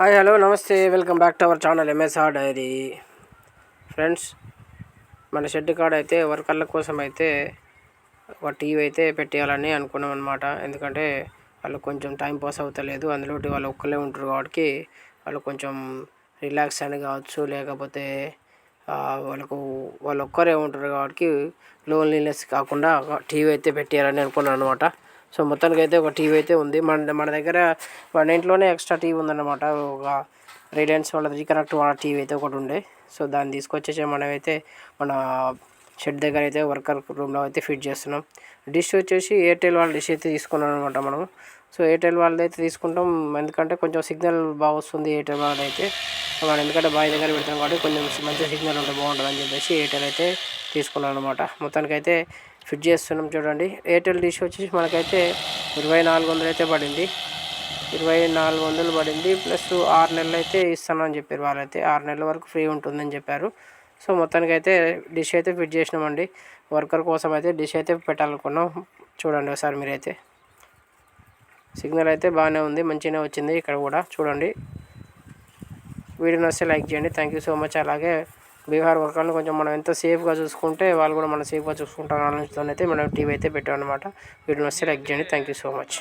Hi hello నమస్తే. Welcome back to our channel MSR dairy friends మన shed కాడ అయితే వర్కర్ల కోసం అయితే ఒక టీవీ అయితే పెట్టేయాలని అనుకున్నాం అనమాట ఎందుకంటే వాళ్ళు కొంచెం టైం పాస్ అవుతలేదు. అందులో వాళ్ళు ఒక్కలే ఉంటారు కాబట్టి వాళ్ళు కొంచెం రిలాక్స్ అని కావచ్చు లేకపోతే వాళ్ళకు వాళ్ళు ఒక్కరే ఉంటారు కాబట్టి లోన్లీనెస్ కాకుండా టీవీ అయితే పెట్టేయాలని అనుకున్నాను అనమాట సో మొత్తానికి అయితే ఒక టీవీ అయితే ఉంది. మన మన దగ్గర మన ఇంట్లోనే ఎక్స్ట్రా టీవీ ఉందన్నమాట. ఒక రిలయన్స్ వాళ్ళ రీకనెక్ట్ వాళ్ళ టీవీ అయితే ఒకటి ఉండే. సో దాన్ని తీసుకొచ్చేసి మనమైతే మన షెడ్ దగ్గర అయితే వర్కర్ రూమ్లో అయితే ఫిట్ చేస్తున్నాం. డిష్ వచ్చేసి ఎయిర్టెల్ వాళ్ళ డిష్ అయితే తీసుకున్నాం అనమాట మనం సో ఎయిర్టెల్ వాళ్ళది అయితే తీసుకుంటాం. ఎందుకంటే కొంచెం సిగ్నల్ బాగా వస్తుంది ఎయిర్టెల్ వాళ్ళది అయితే మనం ఎందుకంటే బాయ్ దగ్గర పెడతాం కాబట్టి కొంచెం మంచి సిగ్నల్ ఉంటే బాగుంటుంది అని చెప్పేసి ఎయిర్టెల్ అయితే తీసుకున్నాను అనమాట మొత్తానికైతే ఫిట్ చేస్తున్నాం చూడండి. ఎయిర్టెల్ డిష్ వచ్చేసి మనకైతే ఇరవై నాలుగు వందలు అయితే పడింది. ఇరవై నాలుగు వందలు పడింది. ప్లస్ ఆరు నెలలు అయితే ఇస్తానని చెప్పారు వాళ్ళైతే. ఆరు నెలల వరకు ఫ్రీ ఉంటుందని చెప్పారు. సో మొత్తానికి అయితే డిష్ అయితే ఫిట్ చేసినామండి. వర్కర్ కోసం అయితే డిష్ అయితే పెట్టాలనుకున్నాం. చూడండి ఒకసారి మీరైతే. సిగ్నల్ అయితే బాగానే ఉంది. మంచిగానే వచ్చింది ఇక్కడ కూడా. చూడండి. వీడియో నచ్చితే లైక్ చేయండి. థ్యాంక్ యూ సో మచ్ అలాగే బీహార్ వర్కర్లు కొంచెం మనం ఎంత సేఫ్గా చూసుకుంటే వాళ్ళు కూడా మనం సేఫ్గా చూసుకుంటారు ఆలోచనతో అయితే మనం టీవీ అయితే పెట్టాం అనమాట వీడియో వస్తే లైక్ చేయండి. Thank you so much